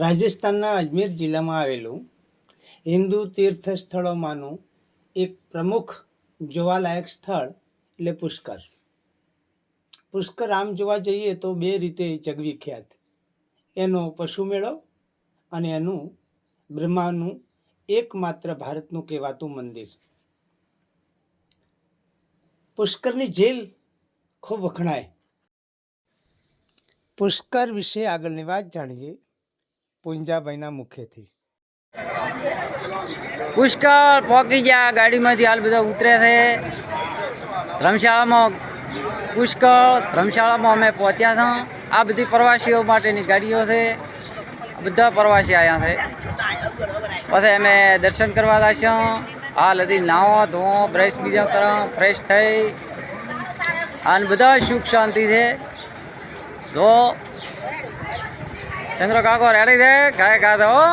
રાજસ્થાનના અજમેર જિલ્લામાં આવેલું હિન્દુ તીર્થ સ્થળોમાંનું એક પ્રમુખ જોવાલાયક સ્થળ એટલે પુષ્કર. પુષ્કર આમ જોવા જઈએ તો બે રીતે જગવિખ્યાત. એનો પશુ મેળો અને એનું બ્રહ્માનું એકમાત્ર ભારતનું કહેવાતું મંદિર. પુષ્કરની જેલ ખૂબ વખણાય. પુષ્કર વિશે આગળની વાત જાણીએ. પુંજાભાઈના મુખેથી. પુષ્કળ પહોંચી ગયા, ગાડીમાંથી હાલ બધા ઉતરે છે. ધર્મશાળામાં પુષ્કળ, ધર્મશાળામાં અમે પહોંચ્યા છીએ આ બધી પ્રવાસીઓ માટેની ગાડીઓ છે. બધા પ્રવાસી આવ્યા છે. પછી અમે દર્શન કરવા લાગ્યા. હાલ હતી નાહો, ધોવો બ્રશ બીજા કરો ફ્રેશ થઈ. અને બધા સુખ શાંતિ છે. ધો ચંદ્ર કાકો રેડી છે? ખાય ખાધો, હો?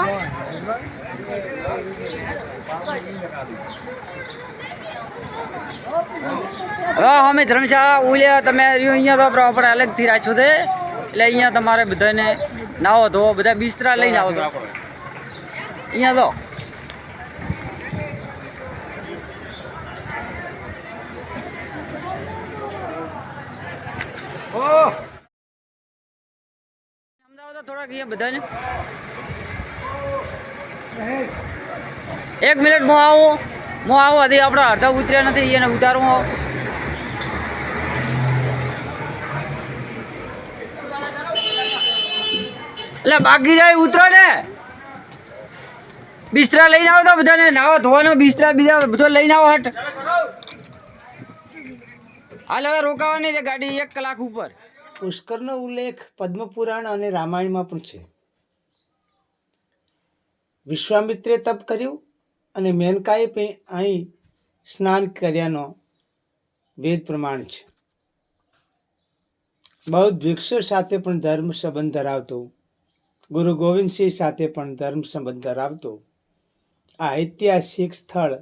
અમે ધર્મશાળા, ઉલ્યા, તમે રહ્યો અહીંયા તો આપણે અલગથી રાખ્યું છે. એટલે અહીંયા તમારે બધાને નાવો ધોવો બધા બિસ્તરા લઈને આવો તો. અહીંયા તો. અમદાવાદ થોડાક અહીંયા બધાને. એક મિનિટ હું આવો. હું આવો, હજી આપણે અડધા ઉતર્યા નથી, એને ઉતારું આવો એટલે બાકી જાય, ઉતરો ને. બિસ્તરા લઈને આવો તો બધાને. નાવા ધોવાનો બિસ્તરા બીજા બધો લઈને આવો હટ. હાલ હવે રોકાવાની છે ગાડી એક કલાક ઉપર. પુષ્કરનો ઉલ્લેખ પદ્મપુરાણ અને રામાયણમાં પણ છે. વિશ્વામિત્રે તપ કર્યું અને મેનકાએ અહીં સ્નાન કર્યાનો વેદ પ્રમાણ છે. બૌદ્ધ ભિક્ષુ સાથે પણ ધર્મ સંબંધ ધરાવતો, ગુરુ ગોવિંદસિંહ સાથે પણ ધર્મ સંબંધ ધરાવતો આ ઐતિહાસિક સ્થળ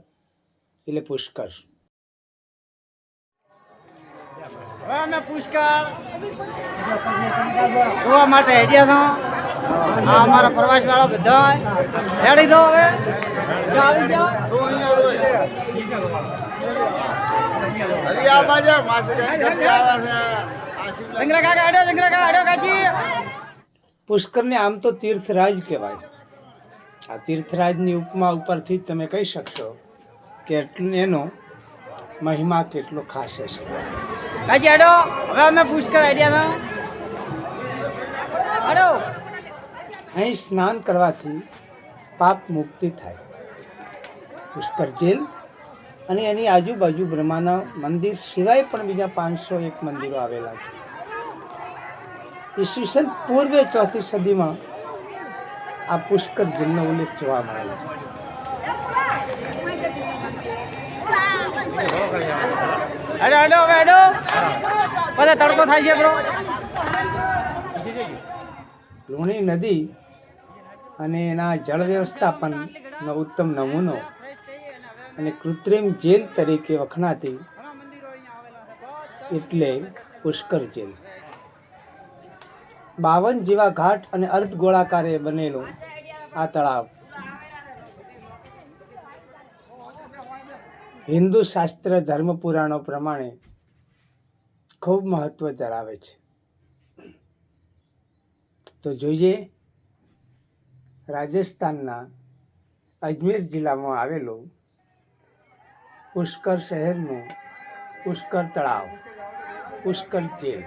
એટલે પુષ્કર. અમે પુષ્કળ જોવા માટે હેડ્યા છો. આ અમારા પ્રવાસ વાળા બધા હેડી દો હવે. પુષ્કરને આમ તો તીર્થરાજ કહેવાય. આ તીર્થરાજની ઉપમા ઉપરથી તમે કહી શકશો કે એનો મહિમા કેટલો ખાસ હશે. કાચી હડો હવે અમે પુષ્કળ હેડ્યા છો હડો. અહીં સ્નાન કરવાથી પાપ મુક્તિ થાય. પુષ્કર જેલ અને એની આજુબાજુ બ્રહ્માના મંદિર સિવાય પણ બીજા પાંચસો એક મંદિરો આવેલા છે. ઈસવીસન પૂર્વે ચોથી સદીમાં આ પુષ્કર જેલનો ઉલ્લેખ જોવા મળે છે. હેડો હેડો હવે પછી તડકો થાય છે બ્રો લુણી નદી અને એના જળ વ્યવસ્થાપનનો ઉત્તમ નમૂનો અને કૃત્રિમ જેલ તરીકે વખણાતી એટલે પુષ્કર જેલ. બાવન જેવા ઘાટ અને અર્ધ ગોળાકારે બનેલો આ તળાવ હિન્દુ શાસ્ત્ર ધર્મ પુરાણો પ્રમાણે ખૂબ મહત્વ ધરાવે છે. તો જોઈએ, રાજસ્થાનના અજમેર જિલ્લામાં આવેલું પુષ્કર શહેરનું પુષ્કર તળાવ, પુષ્કર જેલ.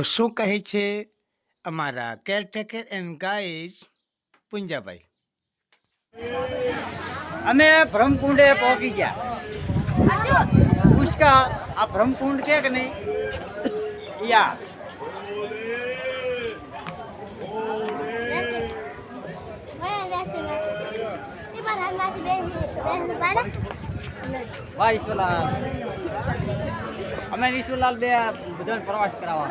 તો શું કહે છે અમારા કેરટેકર એન્ડ ગાઈડ પુંજાભાઈ અમે બ્રહ્મકુંડે પહોંચી ગયા. પુષ્કળ આ બ્રહ્મકુંડ છે કે નહીં? યા. વાહ ઈશ્વરલાલ. અમે ઈશ્વરલાલ બે બધાને પ્રવાસ કરાવવા.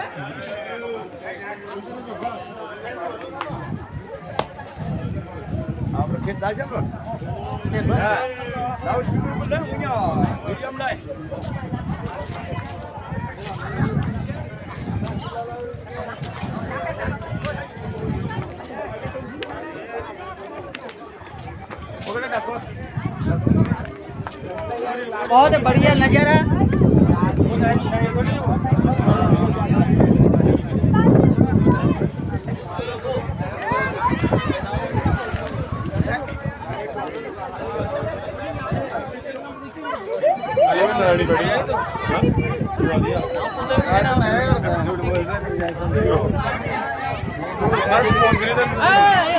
આપણે ખેત જાય છે बढ़िया नज़ारा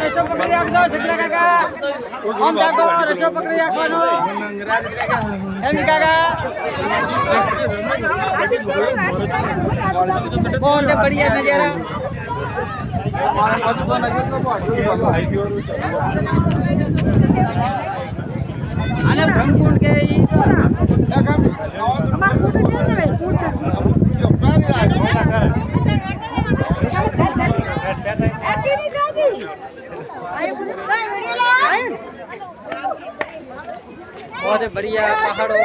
રસો પકડી રાખજો છગડા કાકા ઓમ કાકો રસો પકડી રાખવાનો એમ કાકા બહુ બઢિયા નજારા કે છે बहुत ही बढ़िया पहाड़ों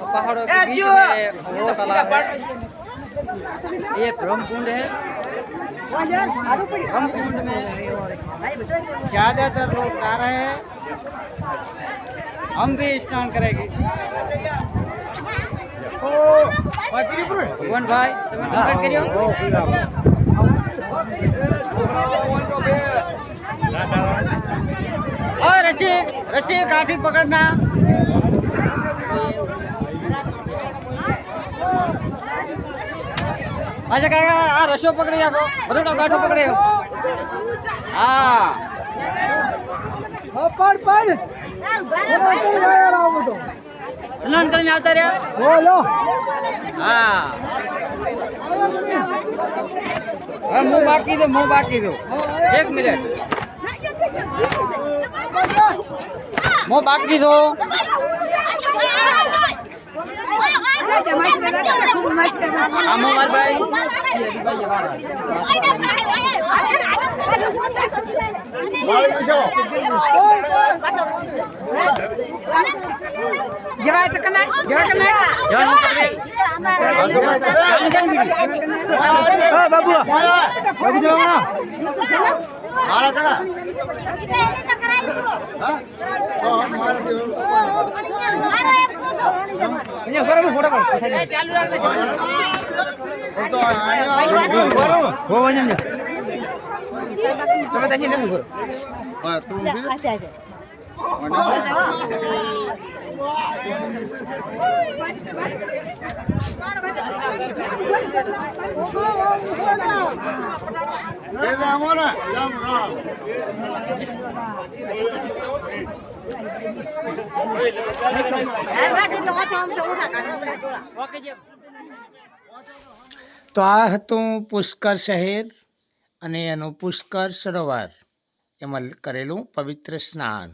पहाड़ों के बीच में वो तालाब है। ये ब्रह्मकुंड है। ब्रह्मकुंड में ज़्यादातर लोग जा रहे हैं। हम भी स्नान करेंगे। भगवान भाई तुम्हें कंप्लीट करियो। और रस्सी रस्सी काठी पकड़ना। આજે કાકા આ રસો પકડી રાખો. બરોડા ગાડો પકડી હા. પડ પડ. સ્નાન કરીને આવતા રહ્યા? બોલો. હા. હવે હું બાકી દઉં હું બાકી દઉં. એક મિનિટ. હું બાકી દીધો. જવા કના જવા કના જવાનું ચાલુ રાખજો તમે તજી નથી કરો ઓકે જી તો આ હતું પુષ્કર શહેર અને એનું પુષ્કર સરોવર એમાં કરેલું પવિત્ર સ્નાન.